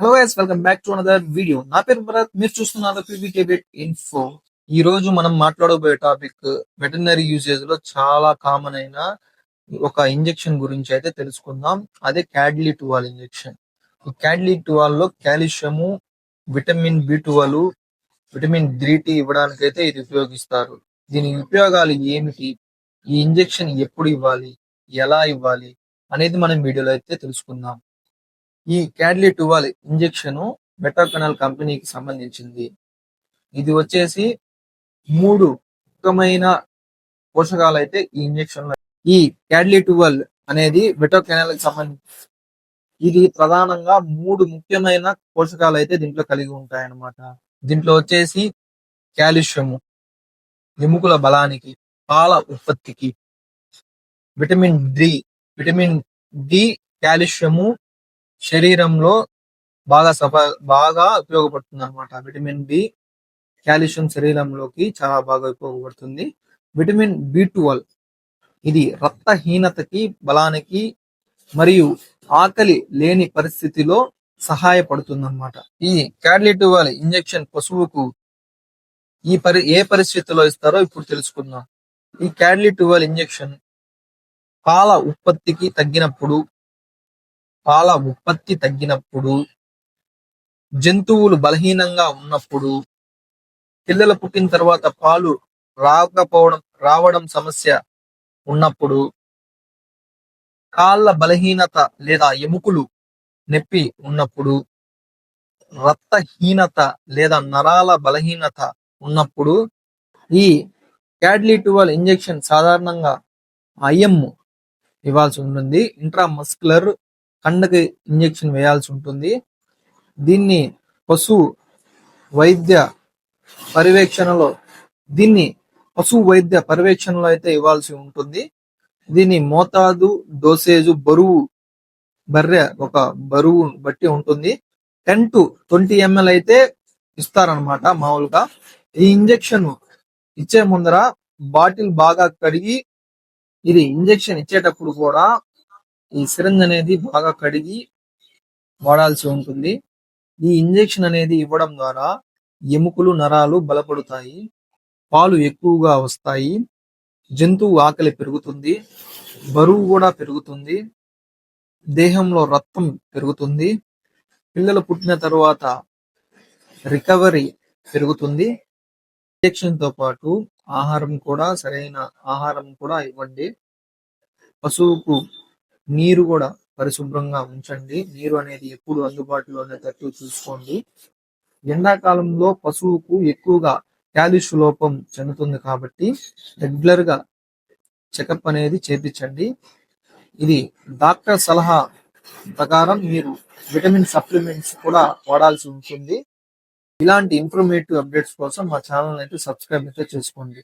Hello guys welcome back to another video నా పేరు భరత్ మీరు చూస్తున్నారు పీవీకేబిట్ ఇన్ఫో ఈ రోజు మనం మాట్లాడబోయే టాపిక్ వెటర్నరీ యూసేజ్లో చాలా కామన్ అయిన ఒక ఇంజెక్షన్ గురించి అయితే తెలుసుకుందాం. అదే క్యాడ్లీ టువాల్ ఇంజెక్షన్ ఈ క్యాడ్లీ టువాల్లో కాల్షియము విటమిన్ బి టువల్ విటమిన్ డి టీ ఇవ్వడానికి అయితే ఇది ఉపయోగిస్తారు. దీని ఉపయోగాలు ఏమిటి? ఈ ఇంజెక్షన్ ఎప్పుడు ఇవ్వాలి? ఎలా ఇవ్వాలి? అనేది మనం వీడియోలో అయితే తెలుసుకుందాం. ఈ క్యాడ్లీ టువాల్ ఇంజెక్షన్ మెటాకనల్ కంపెనీకి సంబంధించింది. ఇది వచ్చేసి మూడు ముఖ్యమైన పోషకాలు అయితే ఈ ఇంజెక్షన్ ఈ క్యాడ్లీ టువల్ అనేది మెటోకెనాల్కి సంబంధించి. ఇది ప్రధానంగా మూడు ముఖ్యమైన పోషకాలు అయితే దీంట్లో కలిగి ఉంటాయి అన్నమాట దీంట్లో వచ్చేసి కాల్షియము ఎముకల బలానికి పాల ఉత్పత్తికి vitamin D vitamin D calcium శరీరంలో బాగా సఫ బాగా ఉపయోగపడుతుంది అనమాట విటమిన్ బి కాల్షియం శరీరంలోకి చాలా బాగా ఉపయోగపడుతుంది. విటమిన్ బి ట్వెల్వ్ ఇది రక్తహీనతకి బలానికి మరియు ఆకలి లేని పరిస్థితిలో సహాయపడుతుంది అనమాట ఈ క్యాడ్లిటువల్ ఇంజెక్షన్ పశువుకు ఈ పరి ఏ పరిస్థితిలో ఇస్తారో ఇప్పుడు తెలుసుకుందాం. ఈ క్యాడ్లిటువల్ ఇంజెక్షన్ పాల ఉత్పత్తికి తగ్గినప్పుడు పాల ఉత్పత్తి తగ్గినప్పుడు జంతువులు బలహీనంగా ఉన్నప్పుడు పిల్లలు పుట్టిన తర్వాత పాలు రాకపోవడం రావడం సమస్య ఉన్నప్పుడు కాళ్ళ బలహీనత లేదా ఎముకలు నొప్పి ఉన్నప్పుడు రక్తహీనత లేదా నరాల బలహీనత ఉన్నప్పుడు ఈ క్యాడ్లీ టువల్ ఇంజెక్షన్ సాధారణంగా ఐఎం ఇవ్వాల్సి ఉంటుంది. ఇంట్రా మస్కులర్ కండకి ఇంజెక్షన్ వేయాల్సి ఉంటుంది. దీన్ని పశు వైద్య పర్యవేక్షణలో దీన్ని పశు వైద్య పర్యవేక్షణలో అయితే ఇవ్వాల్సి ఉంటుంది. దీని మోతాదు డోసేజు బరువు బర్రె ఒక బరువు బట్టి ఉంటుంది. టెన్ టు ట్వంటీ ఎంఎల్ అయితే ఇస్తారనమాట మామూలుగా. ఈ ఇంజెక్షన్ ఇచ్చే ముందర బాటిల్ బాగా కడిగి ఇది ఇంజెక్షన్ ఇచ్చేటప్పుడు కూడా ఈ సిరంజ్ అనేది బాగా కడిగి వాడాల్సి ఉంటుంది. ఈ ఇంజెక్షన్ అనేది ఇవ్వడం ద్వారా ఎముకలు నరాలు బలపడతాయి. పాలు ఎక్కువగా వస్తాయి. జంతువు ఆకలి పెరుగుతుంది. బరువు కూడా పెరుగుతుంది. దేహంలో రక్తం పెరుగుతుంది. పిల్లలు పుట్టిన తర్వాత రికవరీ పెరుగుతుంది. ఇంజెక్షన్తో పాటు ఆహారం కూడా సరైన ఆహారం కూడా ఇవ్వండి. పశువుకు నీరు కూడా పరిశుభ్రంగా ఉంచండి. నీరు అనేది ఎప్పుడు అందుబాటులో ఉండేటట్టు చూసుకోండి. ఎండాకాలంలో పశువుకు ఎక్కువగా క్యాలిష్ లోపం చెందుతుంది కాబట్టి రెగ్యులర్గా చెకప్ అనేది చేపించండి. ఇది డాక్టర్ సలహా ప్రకారం మీరు విటమిన్ సప్లిమెంట్స్ కూడా వాడాల్సి ఉంటుంది. ఇలాంటి ఇన్ఫర్మేటివ్ అప్డేట్స్ కోసం మా ఛానల్ అయితే సబ్స్క్రైబ్ అయితే చేసుకోండి.